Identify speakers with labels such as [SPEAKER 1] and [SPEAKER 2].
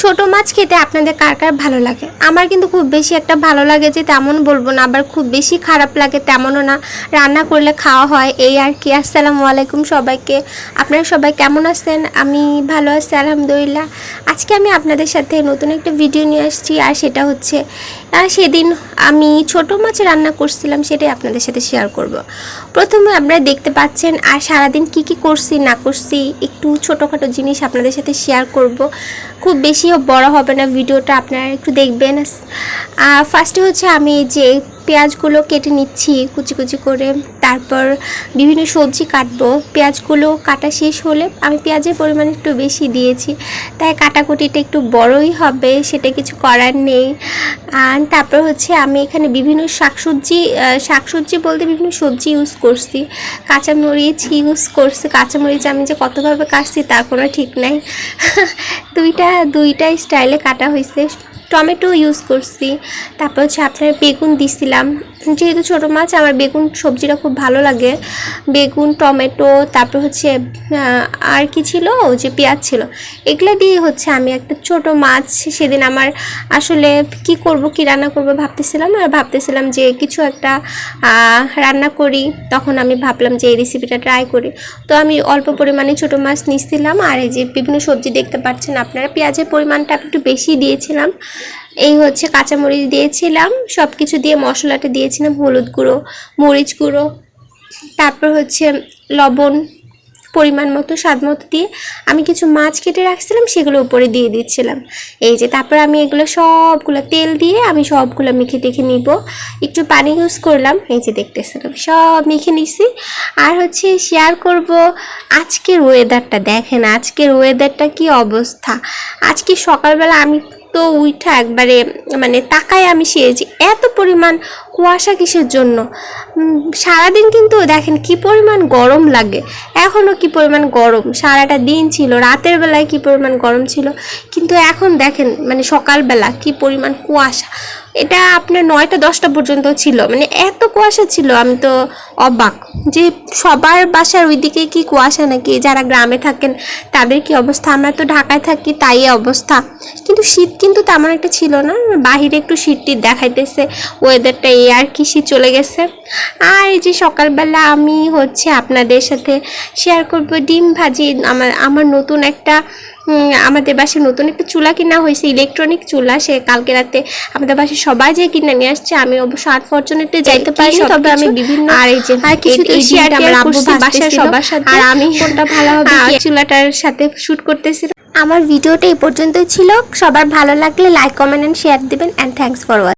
[SPEAKER 1] ছোট মাছ খেতে আপনাদের কার কার ভালো লাগে? আমার কিন্তু খুব বেশি একটা ভালো লাগে যে তেমন বলব না, আবার খুব বেশি খারাপ লাগে তেমনও না। রান্না করলে খাওয়া হয়। এই আর কি। আসসালামু আলাইকুম সবাইকে। আপনারা সবাই কেমন আছেন? আমি ভালো আছি, আলহামদুলিল্লাহ। আজকে আমি আপনাদের সাথে নতুন একটা ভিডিও নিয়ে আসছি, আর সেটা হচ্ছে সেদিন আমি ছোট মাছ রান্না করছিলাম, সেটাই আপনাদের সাথে শেয়ার করব। প্রথমে আপনারা দেখতে পাচ্ছেন, আর সারাদিন কি কি করছি, না করছি, একটু ছোটোখাটো জিনিস আপনাদের সাথে শেয়ার করব। খুব বেশি বড় হবে না ভিডিওটা আপনারা একটু দেখবেন। ফার্স্টে হচ্ছে আমি যে পেঁয়াজগুলো কেটে নিচ্ছি, কুচি কুচি করে। তারপর বিভিন্ন সবজি কাটবো। পেঁয়াজগুলো কাটা শেষ হলে আমি পেঁয়াজের পরিমাণ একটু বেশি দিয়েছি। তাই কাটাকুটিটা একটু বড়ই হবে, সেটা কিছু করার নেই। আর তারপর হচ্ছে আমি এখানে বিভিন্ন শাকসবজি শাকসবজি বলতে বিভিন্ন সবজি ইউজ করছি। কাঁচামরিচ ইউজ করছি। কাঁচামরিচ আমি যে কতভাবে কাটছি তার কোনো ঠিক নাই। দুইটা দুইটা স্টাইলে কাটা হয়েছে। টমেটো ইউজ করছি। তারপর হচ্ছে আপনার বেগুন দিছিলাম। যেহেতু ছোটো মাছ, আমার বেগুন সবজিটা খুব ভালো লাগে। বেগুন, টমেটো, তারপর হচ্ছে আর কি ছিল? যে পেঁয়াজ ছিল। এগুলো দিয়ে হচ্ছে আমি একটা ছোট মাছ সেদিন আমার আসলে কি করব, কি রান্না করব ভাবতেছিলাম। আর ভাবতেছিলাম যে কিছু একটা রান্না করি। তখন আমি ভাবলাম যে এই রেসিপিটা ট্রাই করি। তো আমি অল্প পরিমাণে ছোট মাছ নিচ্ছিলাম আর এই যে বিভিন্ন সবজি দেখতে পাচ্ছেন, আপনারা পেঁয়াজের পরিমাণটা একটু বেশি দিয়েছিলাম। এই হচ্ছে কাঁচামরিচ দিয়েছিলাম সব কিছু দিয়ে মশলাটা দিয়েছিলাম, হলুদ গুঁড়ো, মরিচ গুঁড়ো, তারপর হচ্ছে লবণ পরিমাণ মতো, স্বাদ মতো দিয়ে আমি কিছু মাছ কেটে রাখছিলাম, সেগুলো উপরে দিয়ে দিচ্ছিলাম। এই যে তারপর আমি এগুলো সবগুলো তেল দিয়ে আমি সবগুলো মেখে টেখে নিব। একটু পানি ইউজ করলাম, এই যে দেখতেছিলাম সব মেখে নিছি। আর হচ্ছে শেয়ার করব আজকের ওয়েদারটা দেখেন আজকের ওয়েদারটা কি অবস্থা। আজকে সকালবেলা আমি তো উইঠা একবারে মানে তাকায় আমি সেয়েছি এত পরিমাণ কুয়াশা কিসের জন্য? সারাদিন কিন্তু দেখেন কি পরিমাণ গরম লাগে। এখনও কি পরিমাণ গরম? সারাটা দিন ছিল, রাতের বেলায় কি পরিমাণ গরম ছিল? কিন্তু এখন দেখেন মানে সকালবেলা কি পরিমাণ কুয়াশা। এটা আপনার নয়টা, দশটা পর্যন্ত ছিল। মানে এত কুয়াশা ছিল, আমি তো অবাক। যে সবার বাসার ওইদিকে কি কুয়াশা নাকি? যারা গ্রামে থাকেন, তাদের কি অবস্থা? আমরা তো ঢাকায় থাকি, তাই অবস্থা। কিন্তু শীত কিন্তু তেমন একটা ছিল না। বাহিরে একটু শীতটি দেখাইতেছে ওয়েদারটা এই আর কি চলে গেছে। আর এই যে সকালবেলা আমি হচ্ছে আপনাদের সাথে শেয়ার করব ডিম ভাজি। আমার আমার নতুন একটা আমাদের বাসায় নতুন একটা চুলা কিনা হয়েছে ইলেকট্রনিক চুলা। সে কালকে রাতে আমাদের বাসায় সবাই যে কিনে নিয়ে আসছে আমি অবশ্য আট ফরচুনেটে যাইতে পারি তবে আমি বিভিন্ন আর এই যে আর কিছু শেয়ার আমার আব্বু বাসায় সবার সাথে। আর আমি কোনটা ভালো হবে চুলাটার সাথে শুট করতেছি আমার ভিডিওটা এই পর্যন্তই ছিল। সবার ভালো লাগলে লাইক কমেন্ট এন্ড শেয়ার দিবেন। And thanks for watching